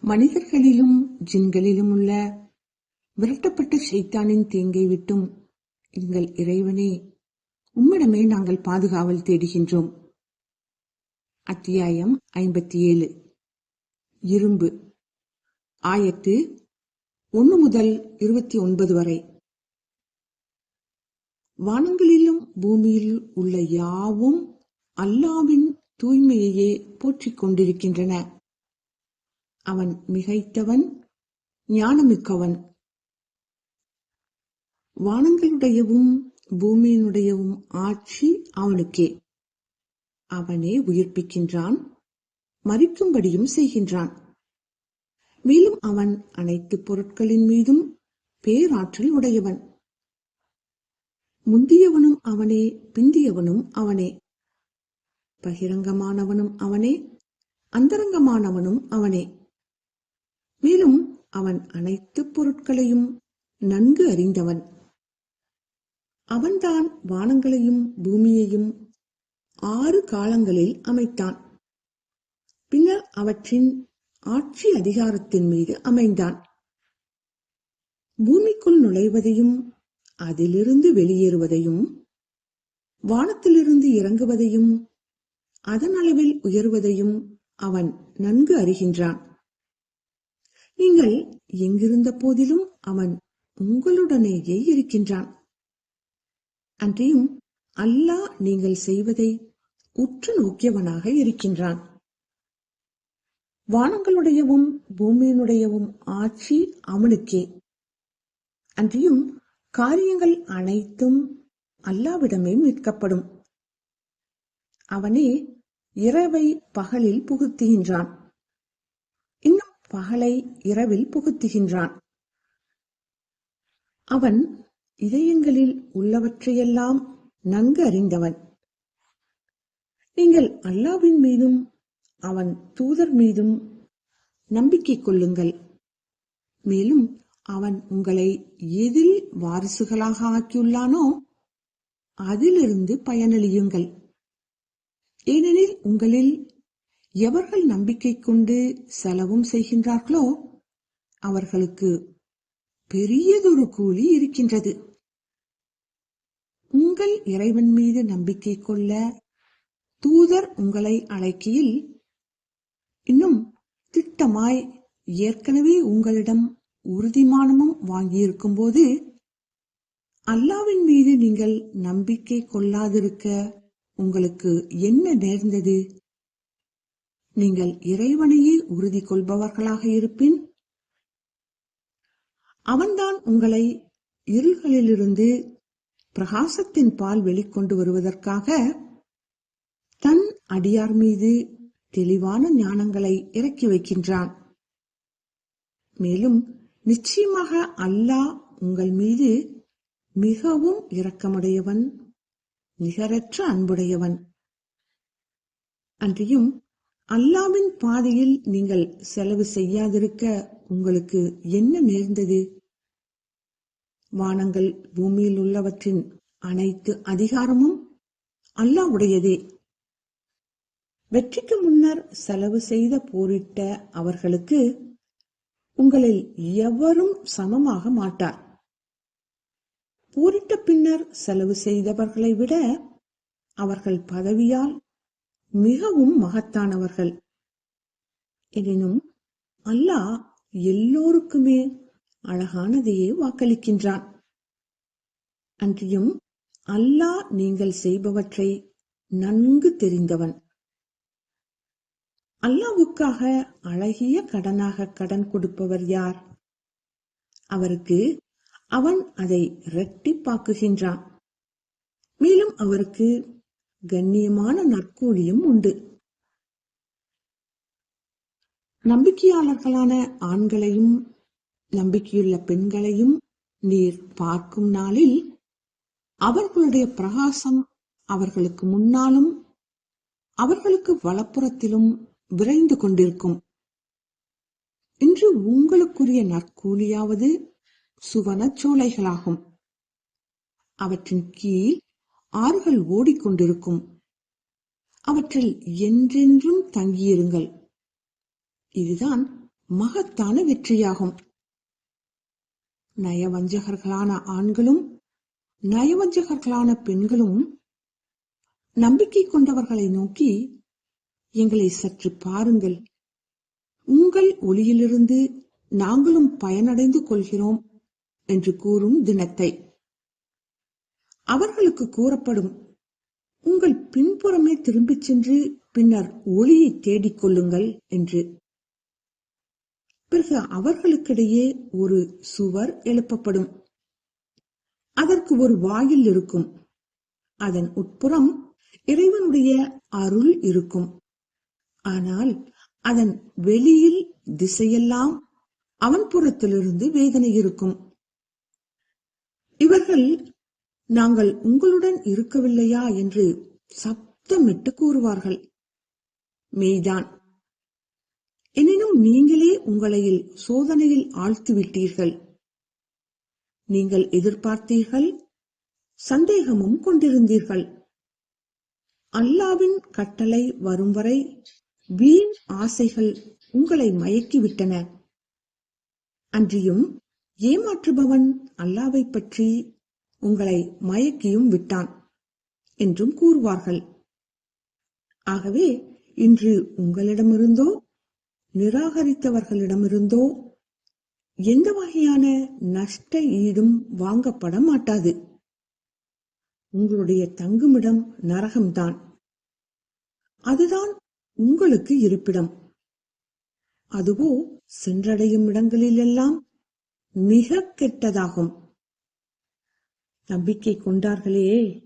மனிதர்களிலும் ஜின்களிலும் உள்ள விரட்டப்பட்ட ஷைத்தானின் தீங்கை விட்டும் எங்கள் இறைவனே உம்மிடமே நாங்கள் பாதுகாவல் தேடுகின்றோம். அத்தியாயம் ஐம்பத்தி ஏழு இரும்பு. ஆயத்து ஒன்று முதல் இருபத்தி ஒன்பது வரை. வானங்களிலும் பூமியில் உள்ள யாவும் அல்லாவின் தூய்மையையே போற்றிக் கொண்டிருக்கின்றன. அவன் மிகைத்தவன் ஞானமிக்கவன். வானங்களுடையவும் பூமியினுடையவும் ஆட்சி அவனுக்கே. அவனே உயிர்ப்பிக்கின்றான் மறிக்கும்படியும் செய்கின்றான். மேலும் அவன் அனைத்து பொருட்களின் மீதும் பேராற்றல் உடையவன். முந்தியவனும் அவனே பிந்தியவனும் அவனே. பகிரங்கமானவனும் அவனே அந்தரங்கமானவனும் அவனே. மேலும் அவன் அனைத்து பொருட்களையும் நன்கு அறிந்தவன். அவன்தான் வானங்களையும் பூமியையும் ஆறு காலங்களில் அமைத்தான். பின்னர் அவற்றின் ஆட்சி அதிகாரத்தின் மீது அமைந்தான். பூமிக்குள் நுழைவதையும் அதிலிருந்து வெளியேறுவதையும் வானத்திலிருந்து இறங்குவதையும் அதன் அளவில் உயர்வதையும் அவன் நன்கு அறிகின்றான். நீங்கள் எங்கிருந்த போதிலும் அவன் உங்களுடனேயே இருக்கின்றான். அன்றியும் அல்லாஹ் நீங்கள் செய்வதை உற்று நோக்கியவனாக இருக்கின்றான். வானங்களுடையவும் பூமியினுடையவும் ஆட்சி அவனுக்கே. அன்றியும் காரியங்கள் அனைத்தும் அல்லாவிடமே மீட்கப்படும். அவனே இரவை பகலில் புகுத்துகின்றான். பகலை இரவில் புகுத்துகின்றான். அவன் இதயங்களில் உள்ளவற்றையெல்லாம் நன்கு அறிந்தவன். நீங்கள் அல்லாவின் மீதும் அவன் தூதர் மீதும் நம்பிக்கை கொள்ளுங்கள். மேலும் அவன் உங்களை எதில் வாரிசுகளாக ஆக்கியுள்ளானோ அதிலிருந்து பயனளியுங்கள். ஏனெனில் உங்களில் எவர்கள் நம்பிக்கை கொண்டு செலவும் செய்கின்றார்களோ அவர்களுக்கு பெரியதொரு கூலி இருக்கின்றது. உங்கள் இறைவன் மீது நம்பிக்கை கொள்ள தூதர் உங்களை அழைக்கையில் இன்னும் திட்டமாய் ஏற்கனவே உங்களிடம் உறுதிமானமும் வாங்கியிருக்கும் போது அல்லாவின் மீது நீங்கள் நம்பிக்கை கொள்ளாதிருக்க உங்களுக்கு என்ன நேர்ந்தது? நீங்கள் இறைவனையே உறுதி கொள்பவர்களாக இருப்பின் அவன்தான் உங்களை இருள்களிலிருந்து பிரகாசத்தின் பால் வெளிக்கொண்டு வருவதற்காக தன் அடியார் மீது தெளிவான ஞானங்களை இறக்கி வைக்கின்றான். மேலும் நிச்சயமாக அல்லாஹ் உங்கள் மீது மிகவும் இரக்கமுடையவன் நிகரற்ற அன்புடையவன். அன்றியும் அல்லாவின் பாதையில் நீங்கள் செலவு செய்யாதிருக்க உங்களுக்கு என்ன நேர்ந்தது? வானங்கள் பூமியில் உள்ளவற்றின் அனைத்து அதிகாரமும் அல்லாவுடையதே. வெற்றிக்கு முன்னர் செலவு செய்த போரிட்ட அவர்களுக்கு உங்களில் எவரும் சமமாக மாட்டார். போரிட்ட பின்னர் செலவு செய்தவர்களை விட அவர்கள் பதவியால் மிகவும் மகத்தானவர்கள். எனினும் அல்லாஹ் எல்லோருக்குமே அழகானதையே வாக்களிக்கின்றான். அன்றியும் அல்லாஹ் நீங்கள் செய்பவற்றை நன்கு தெரிந்தவன். அல்லாவுக்காக அழகிய கடனாக கடன் கொடுப்பவர் யார்? அவருக்கு அவன் அதை இரட்டிப்பாக்குகின்றான். மேலும் அவருக்கு கண்ணியமான நற்கூலியும் உண்டு. நம்பிக்கையாளர்களான ஆண்களையும் நம்பிக்கையுள்ள பெண்களையும் நீர் பார்க்கும் நாளில் அவர்களுடைய பிரகாசம் அவர்களுக்கு முன்னாலும் அவர்களுக்கு வலப்புறத்திலும் விரைந்து கொண்டிருக்கும். இன்று உங்களுக்குரிய நற்கூலியாவது சுவனச் சோலைகளாகும். அவற்றின் கீழ் ஆறுகள் ஓடிக்கொண்டிருக்கும். அவற்றில் என்றென்றும் தங்கியிருங்கள். இதுதான் மகத்தான வெற்றியாகும். நயவஞ்சகர்களான ஆண்களும் நயவஞ்சகர்களான பெண்களும் நம்பிக்கை கொண்டவர்களை நோக்கி எங்களை சற்று பாருங்கள். உங்கள் ஒளியிலிருந்து நாங்களும் பயனடைந்து கொள்கிறோம் என்று கூறும் தினத்தை. அவர்களுக்கு கூறப்படும். உங்கள் பின்புறமே திரும்பிச் சென்று பின்னர் ஒளியை தேடிக் கொள்ளுங்கள் என்று. பிறகு அவர்களுக்கிடையே ஒரு சுவர் எழுப்பப்படும். அதற்கு ஒரு வாயில் இருக்கும். அதன் உட்புறம் இறைவனுடைய அருள் இருக்கும். ஆனால் அதன் வெளியில் திசையெல்லாம் அவன் புறத்திலிருந்து வேதனை இருக்கும். இவர்கள் நாங்கள் உங்களுடன் இருக்கவில்லையா என்று சப்தமிட்டு கூறுவார்கள். மெய்தான். எனினும் நீங்களே உங்களையில் சோதனையில் ஆழ்த்திவிட்டீர்கள். நீங்கள் எதிர்பார்த்தீர்கள் சந்தேகமும் கொண்டிருந்தீர்கள். அல்லாவின் கட்டளை வரும் வரை வீண் ஆசைகள் உங்களை மயக்கிவிட்டன. அன்றியும் ஏமாற்றுபவன் அல்லாவை பற்றி உங்களை மயக்கியும் விட்டான் என்றும் கூறுவார்கள். ஆகவே இன்று உங்களிடமிருந்தோ நிராகரித்தவர்களிடமிருந்தோ எந்த வகையான நஷ்ட ஈடும் வாங்கப்பட மாட்டாது. உங்களுடைய தங்குமிடம் நரகம்தான். அதுதான் உங்களுக்கு இருப்பிடம். அதுவோ சென்றடையும் இடங்களிலெல்லாம் மிக கெட்டதாகும். நம்பிக்கை கொண்டார்களே.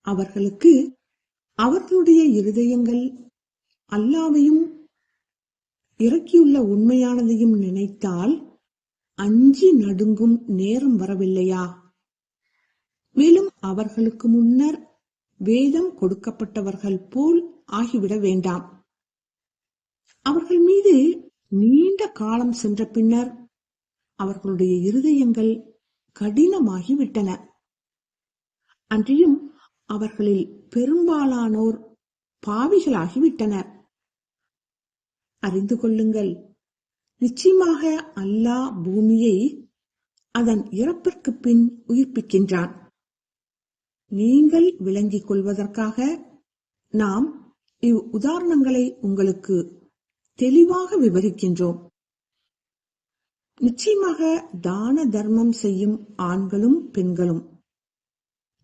அவர்களுக்கு அவர்களுடைய இருதயங்கள் அல்லாவையும் இறக்கியுள்ள உண்மையானதையும் நினைத்தால் அஞ்சி நடுங்கும் நேரம் வரவில்லையா? மேலும் அவர்களுக்கு முன்னர் வேதம் கொடுக்கப்பட்டவர்கள் போல் ஆகிவிட வேண்டாம். அவர்கள் மீது நீண்ட காலம் சென்ற பின்னர் அவர்களுடைய இருதயங்கள் கடினமாகிவிட்டன. அன்றியும் அவர்களில் பெரும்பாலானோர் பாவிகளாகிவிட்டனர். அறிந்து கொள்ளுங்கள் நிச்சயமாக அல்லாஹ் பூமியை அதன் இறப்பிற்கு பின் உயிர்ப்பிக்கின்றான். நீங்கள் விளங்கிக் கொள்வதற்காக நாம் இவ் உதாரணங்களை உங்களுக்கு தெளிவாக விவரிக்கின்றோம். நிச்சயமாக தான தர்மம் செய்யும் ஆண்களும் பெண்களும்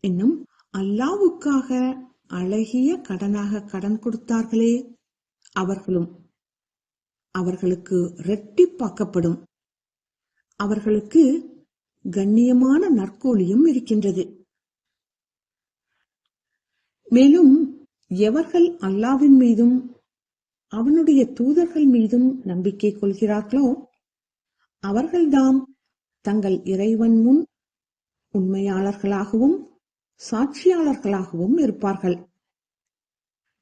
இன்னும் அல்லாவுக்காக அழகிய கடனாக கடன் கொடுத்தார்களே. அவர்களும் அவர்களுக்கு இரட்டிப்பாக்கப்படும். அவர்களுக்கு கண்ணியமான நற்கூலியும் இருக்கின்றது. மேலும் எவர்கள் அல்லாவின் மீதும் அவனுடைய தூதர்கள் மீதும் நம்பிக்கை கொள்கிறார்களோ அவர்கள்தாம் தங்கள் இறைவன் முன் உண்மையாளர்களாகவும் சாட்சியாளர்களாகவும் இருப்பார்கள்.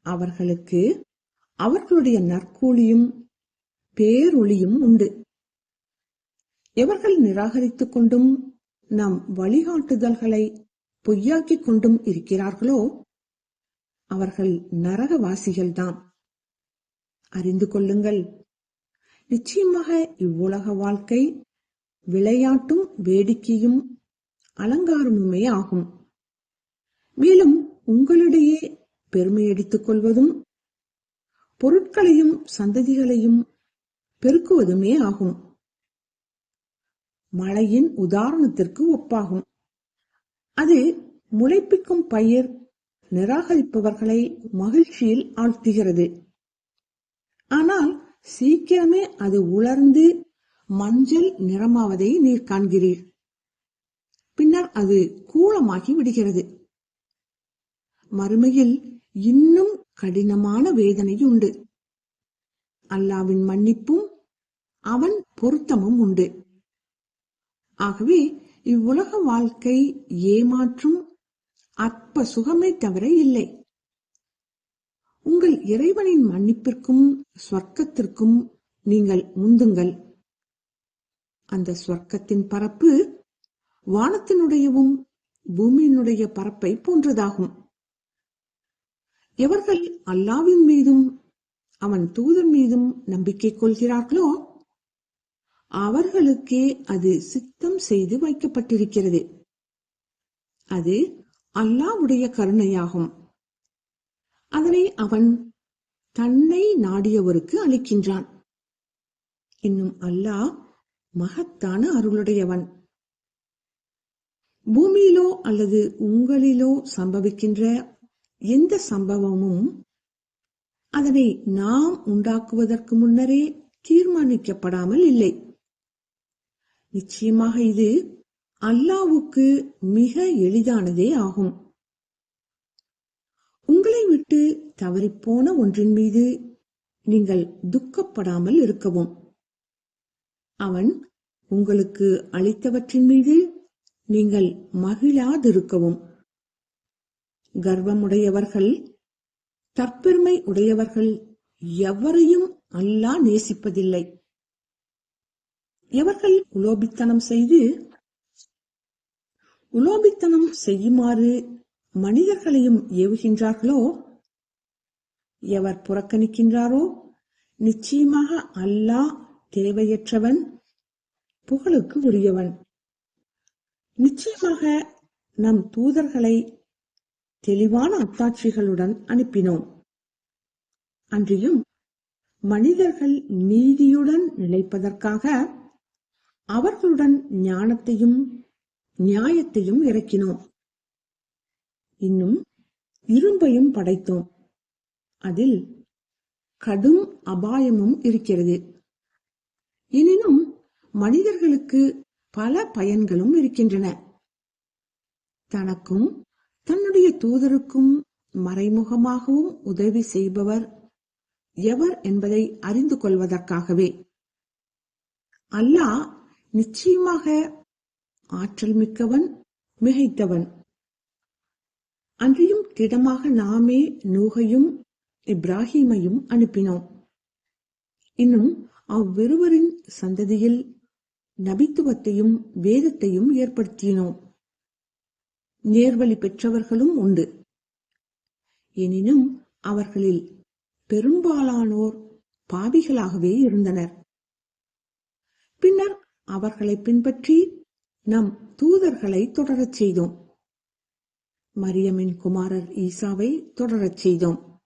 அவர்களுக்கு அவர்களுடைய நற்கூலியும் பேரொளியும் உண்டு. எவர்கள் நிராகரித்துக் கொண்டும் நம் வழிகாட்டுதல்களை பொய்யாக்கிக் கொண்டும் இருக்கிறார்களோ அவர்கள் நரகவாசிகள்தான் அறிந்து கொள்ளுங்கள். நிச்சயமாக இவ்வுலக வாழ்க்கை விளையாட்டும் வேடிக்கையும் அலங்காரமுமே ஆகும். மேலும் உங்களிடையே பெருமையடித்துக் கொள்வதும் பொருட்களையும் சந்ததிகளையும் பெருக்குவதுமே ஆகும். மழையின் உதாரணத்திற்கு ஒப்பாகும். அது முளைப்பிக்கும் பயிர் நிராகரிப்பவர்களை மகிழ்ச்சியில் ஆழ்த்துகிறது. ஆனால் சீக்கிரமே அது உலர்ந்து மஞ்சள் நிறமாவதை நீர் காண்கிறீர். பின்னர் அது கூலமாகி விடுகிறது. மறுமையில் இன்னும் கடினமான வேதனை உண்டு அல்லாவின் மன்னிப்பும் அவன் பொருத்தமும் உண்டு. ஆகவே இவ்வுலக வாழ்க்கை ஏமாற்றும் அற்ப சுகமே தவிர இல்லை. உங்கள் இறைவனின் மன்னிப்பிற்கும் சொர்க்கத்திற்கும் நீங்கள் முந்துங்கள். அந்த சொர்க்கத்தின் பரப்பு வானத்தினுடையவும் பூமியினுடைய பரப்பை போன்றதாகும். எவர்கள் அல்லாவின் மீதும் அவன் தூதர் மீதும் நம்பிக்கை கொள்கிறார்களோ அவர்களுக்கே அது சித்தம் செய்து வைக்கப்பட்டிருக்கிறது. அது அல்லாவுடைய கருணையாகும். அதனை அவன் தன்னை நாடியவருக்கு அளிக்கின்றான். இன்னும் அல்லாஹ் மகத்தான அருளுடையவன். பூமியிலோ அல்லது உங்களிலோ சம்பவிக்கின்ற எந்த சம்பவமும் அதனை நாம் உண்டாக்குவதற்கு முன்னரே தீர்மானிக்கப்படாமல் இல்லை. நிச்சயமாக இது அல்லாவுக்கு மிக எளிதானதே ஆகும். உங்களை விட்டு தவறிப்போன ஒன்றின் மீது நீங்கள் துக்கப்படாமல் இருக்கவும். அவன் உங்களுக்கு அளித்தவற்றின் மீது நீங்கள் மகிழாதிருக்கவும். கர்வமுடையவர்கள் தற்பெருமை உடையவர்கள் எவரையும் அல்லா நேசிப்பதில்லை. எவர்கள் உலோபித்தனம் செய்து உலோபித்தனம் செய்யுமாறு மனிதர்களையும் ஏவுகின்றார்களோ? எவர் புறக்கணிக்கின்றாரோ? நிச்சயமாக அல்லாஹ் தேவையற்றவன் புகழுக்கு உரியவன். நிச்சயமாக நம் தூதர்களை தெளிவான அத்தாட்சிகளுடன் அனுப்பினோம். அன்றியும் மனிதர்கள் நீதியுடன் நிலைப்பதற்காக அவர்களுடன் ஞானத்தையும் நியாயத்தையும் இறக்கினோம். இன்னும் இரும்பையும் படைத்தோம். அதில் கடும் அபாயமும் இருக்கிறது. எனினும் மனிதர்களுக்கு பல பயன்களும் இருக்கின்றன. தனக்கும் தன்னுடைய தூதருக்கும் மறைமுகமாகவும் உதவி செய்பவர் எவர் என்பதை அறிந்து கொள்வதற்காகவே. அல்லாஹ் நிச்சயமாக ஆற்றல் மிக்கவன் மிகைத்தவன். அன்றையும் திடமாக நாமே நூகையும் இப்ராஹிமையும் அனுப்பினோம். இன்னும் அவ்விருவரின் சந்ததியில் நபித்துவத்தையும் வேதத்தையும் ஏற்படுத்தினோம். நேர்வழி பெற்றவர்களும் உண்டு. எனினும் அவர்களில் பெரும்பாலானோர் பாவிகளாகவே இருந்தனர். பின்னர் அவர்களை பின்பற்றி நம் தூதர்களை தொடரச் செய்தோம். மரியமின் குமாரர் ஈசாவை தொடரச் செய்தோம்.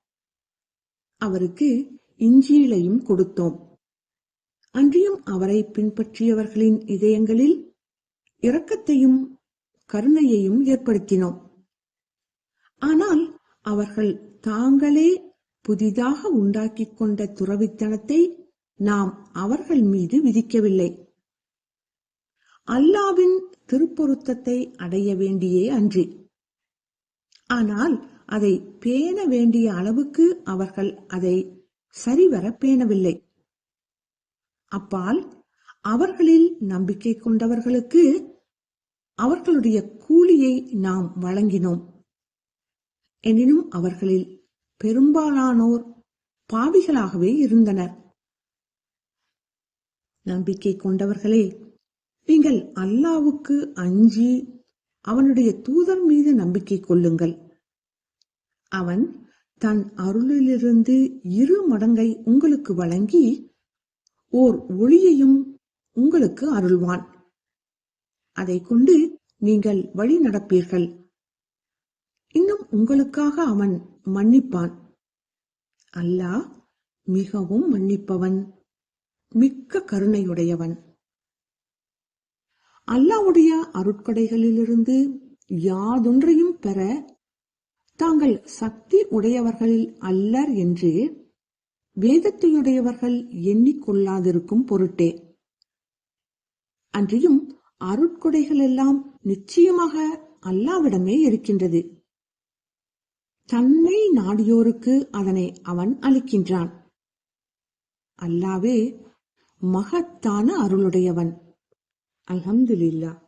அவருக்கு இஞ்சியிலையும் கொடுத்தோம். அன்றியும் அவரை பின்பற்றியவர்களின் இதயங்களில் இரக்கத்தையும் கருணையையும் ஏற்படுத்தினோம். ஆனால் அவர்கள் தாங்களே புதிதாக உண்டாக்கிக் கொண்ட துறவித்தனத்தை நாம் அவர்கள் மீது விதிக்கவில்லை. அல்லாவின் திருப்பொருத்தத்தை அடைய வேண்டியே அன்றி. ஆனால் அதை பேண வேண்டிய அளவுக்கு அவர்கள் அதை சரிவர பேணவில்லை. அப்பால் அவர்களில் நம்பிக்கை கொண்டவர்களுக்கு அவர்களுடைய கூலியை நாம் வழங்கினோம். எனினும் அவர்களில் பெரும்பாலானோர் பாவிகளாகவே இருந்தனர். நம்பிக்கை கொண்டவர்களே நீங்கள் அல்லாவுக்கு அஞ்சி அவனுடைய தூதர் மீது நம்பிக்கை கொள்ளுங்கள். அவன் தன் அருளிலிருந்து இரு மடங்கை உங்களுக்கு வழங்கி ஓர் ஒளியையும் உங்களுக்கு அருள்வான். அதை கொண்டு நீங்கள் வழி நடப்பீர்கள். இன்னும் உங்களுக்காக அவன் மன்னிப்பான். அல்லாஹ் மிகவும் மன்னிப்பவன் மிக்க கருணையுடையவன். அல்லாவுடைய அருட்கொடைகளிலிருந்து யாதொன்றையும் பெற தாங்கள் சக்தி உடையவர்களில் அல்லர் என்று வேதத்தையுடையவர்கள் எண்ணிக்கொள்ளாதிருக்கும் பொருட்டே. அன்றியும் அருட்கொடைகள் எல்லாம் நிச்சயமாக அல்லாவிடமே இருக்கின்றது. தன்னை நாடியோருக்கு அதனை அவன் அளிக்கின்றான். அல்லாவே மகத்தான அருளுடையவன். அலமதுல்லா